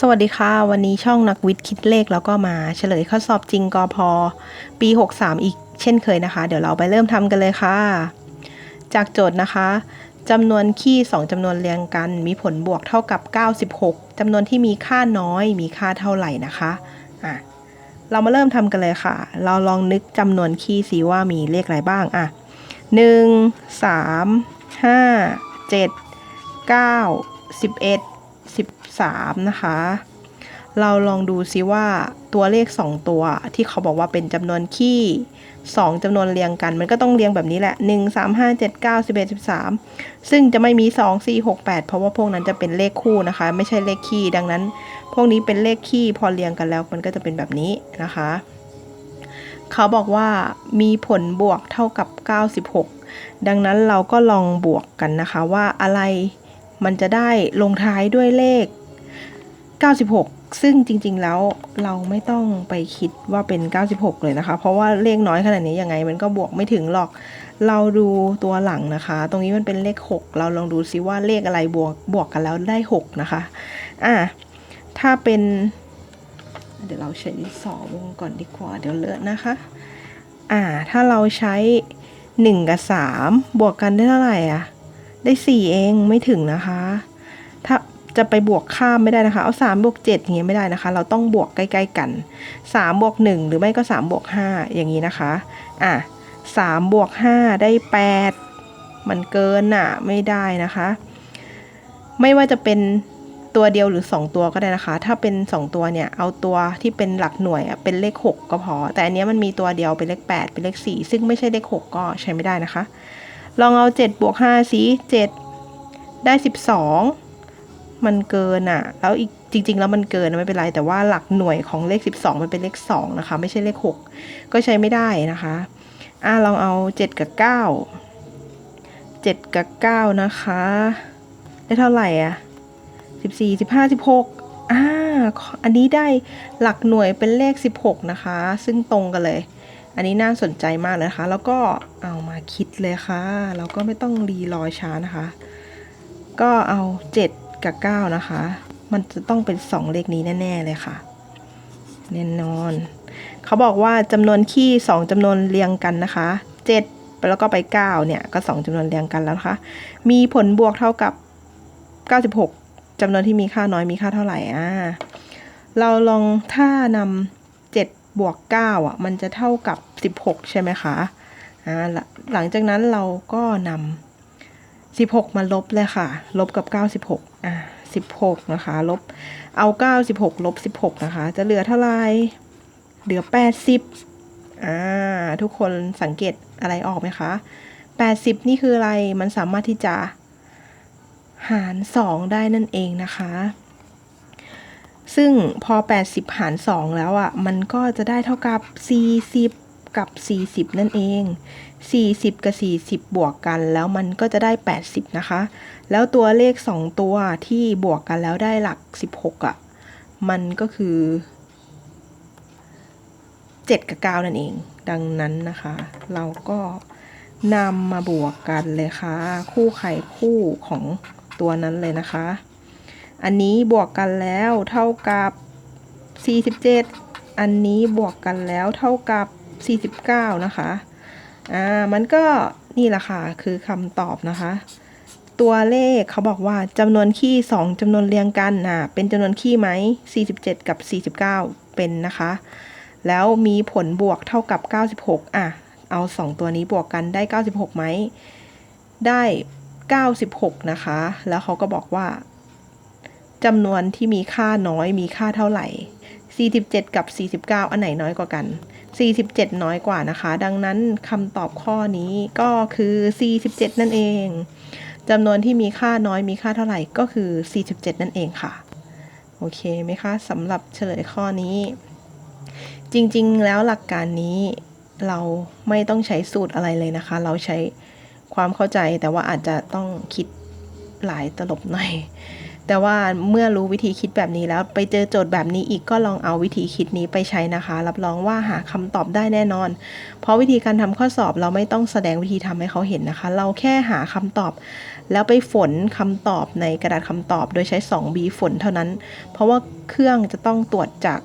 สวัสดีค่ะ วันนี้ช่องนักวิทย์คิดเลขแล้วก็มาเฉลยข้อสอบจริงกอพอปี 63 อีกเช่นเคยนะคะ เดี๋ยวเราไปเริ่มทำกันเลยค่ะ จากโจทย์นะคะจำนวนคี่ 2จำนวนเรียงกัน มีผลบวกเท่ากับ 96จำนวนที่มีค่าน้อย มีค่าเท่าไหร่นะคะอะเรามาเริ่มทำกันเลยค่ะ เราลองนึกจำนวนคี่สิว่ามีเลขอะไรบ้างอะ1 3 5 7 9 11 13 นะคะ เราลองดูซิว่าตัวเลข 2 ตัวที่เขาบอกว่าเป็นจำนวนคี่2จำนวนเรียงกัน มันก็ต้องเรียงแบบนี้แหละ 1 3 5 7 9 11 13 ซึ่งจะไม่มี 2 4 6 8 เพราะว่าพวกนั้นจะเป็นเลขคู่นะคะ ไม่ใช่เลขคี่ดังนั้น พวกนี้เป็นเลขคี่พอเรียงกันแล้วมันก็จะเป็นแบบนี้นะคะ เขาบอกว่ามีผลบวกเท่ากับ 96 ดังนั้นเราก็ลองบวกกันนะคะว่าอะไร มันจะได้ลงท้ายด้วยเลข 96 ซึ่งจริง ๆ แล้วเราไม่ต้องไปคิดว่าเป็น 96 เลยนะคะ เพราะว่าเลขน้อยขนาดนี้ยังไงมันก็บวกไม่ถึงหรอก เราดูตัวหลังนะคะ ตรงนี้มันเป็นเลข 6 เราลองดูซิว่าเลขอะไรบวกบวกกันแล้วได้ 6 นะคะ อะ ถ้าเป็น เดี๋ยวเราใช้ดินสอวงก่อนดีกว่า เดี๋ยวเลอะนะคะ อ่า ถ้าเราใช้ 1 กับ 3 บวกกันได้เท่าไหร่อะ ได้4เองไม่ถึงนะคะ ถ้าจะไปบวกข้ามไม่ได้นะคะ เอา3บวก7อย่างเงี้ยไม่ได้นะคะ เราต้องบวกใกล้ๆกัน3บวก1หรือไม่ก็3บวก5อย่างนี้นะคะ อะ3บวก5ได้8มันเกินอะไม่ได้นะคะ ไม่ว่าจะเป็นตัวเดียวหรือ 2 ตัวก็ได้นะคะ ถ้าเป็น 2 ตัวเนี่ย เอาตัวที่เป็นหลักหน่วยอะเป็นเลข 6 ก็พอ แต่อันนี้มันมีตัวเดียวเป็นเลข 8 เป็นเลข 4 ซึ่งไม่ใช่เลข 6 ก็ใช้ไม่ได้นะคะ ลองเอา7บวก5สิ7ได้ 12 มันเกินอะ่ะ แล้วอีกจริง ๆ แล้วมันเกินไม่เป็นไรแต่ว่าหลักหน่วยของเลข 12 มันเป็นเลข2นะคะ ไม่ใช่เลข 6 ก็ใช้ไม่ได้นะคะอ่าลองเอา 7 กับ 9 7 กับ 9 นะคะ ได้เท่าไหร่อะ14 15 16อ่าอันนี้ได้หลักหน่วยเป็นเลข 16 นะคะ ซึ่งตรงกันเลย อันนี้น่าสนใจมากเลยนะคะ แล้วก็เอามาคิดเลยค่ะเราก็ไม่ต้องรีรอช้านะคะ ก็เอา 7 กับ 9 นะคะ มันจะต้องเป็น 2 เลขนี้แน่ ๆ เลยค่ะ แน่นอน เขาบอกว่าจำนวนคี่2จำนวนเรียงกันนะคะ 7 แล้วก็ไป 9 เนี่ย ก็ 2จำนวนเรียงกันแล้วนะคะ มีผลบวกเท่ากับ 96จำนวนที่มีค่าน้อยมีค่าเท่าไหร่อ่าเราลองถ้านำ บวก9อะ มันจะเท่ากับ 16 ใช่ไหมคะอ่าหลังจากนั้นเราก็นำ16 มาลบเลยค่ะ ลบกับ 96อ่า16 นะคะ ลบ เอา 96 ลบ 16 นะคะ จะเหลือเท่าไหร่เหลือ 80อ่า ทุกคนสังเกตอะไรออกไหมคะ 80 นี่คืออะไร มันสามารถที่จะหาร 2 ได้นั่นเองนะคะ ซึ่งพอ 80 หาร 2 แล้วอะ่ะ มันก็จะได้เท่ากับ 40 กับ 40 นั่นเอง 40 กับ 40 บวกกัน แล้วมันก็จะได้ 80 นะคะ แล้วตัวเลข 2 ตัวที่บวกกันแล้วได้หลัก 16อะ่ะ มันก็คือ 7 กับ 9 นั่นเอง ดังนั้นนะคะ เราก็นำมาบวกกันเลยค่ะ คู่ไข่คู่ของตัวนั้นเลยนะคะ อันนี้บวกกันแล้วเท่ากับ 47 อันนี้บวกกันแล้วเท่ากับ 49 นะคะ อ่า มันก็นี่แหละค่ะ คือคำตอบนะคะ ตัวเลขเขาบอกว่าจำนวนคี่ 2จำนวนเรียงกันน่ะเป็นจำนวนคี่ไหม 47 กับ 49 เป็นนะคะ แล้วมีผลบวกเท่ากับ 96 อะ เอา 2 ตัวนี้บวกกันได้ 96ไหม ได้ 96 นะคะ แล้วเขาก็บอกว่า จำนวนที่มีค่าน้อยมีค่าเท่าไหร่ 47 กับ 49 อันไหนน้อยกว่ากัน 47 น้อยกว่านะคะ ดังนั้นคำตอบข้อนี้ก็คือ 47 นั่นเองจำนวนที่มีค่าน้อยมีค่าเท่าไหร่ก็คือ 47 นั่นเองค่ะ โอเคไหมคะสำหรับเฉลยข้อนี้ จริงๆ แล้วหลักการนี้เราไม่ต้องใช้สูตรอะไรเลยนะคะ เราใช้ความเข้าใจแต่ว่าอาจจะต้องคิดหลายตลบหน่อย แต่ว่าเมื่อรู้วิธีคิดแบบนี้แล้ว ไปเจอโจทย์แบบนี้อีกก็ลองเอาวิธีคิดนี้ไปใช้นะคะ รับรองว่าหาคำตอบได้แน่นอน เพราะวิธีการทำข้อสอบเราไม่ต้องแสดงวิธีทำให้เขาเห็นนะคะ เราแค่หาคำตอบ แล้วไปฝนคำตอบในกระดาษคำตอบ โดยใช้ 2B ฝนเท่านั้น เพราะว่าเครื่องจะต้องตรวจจาก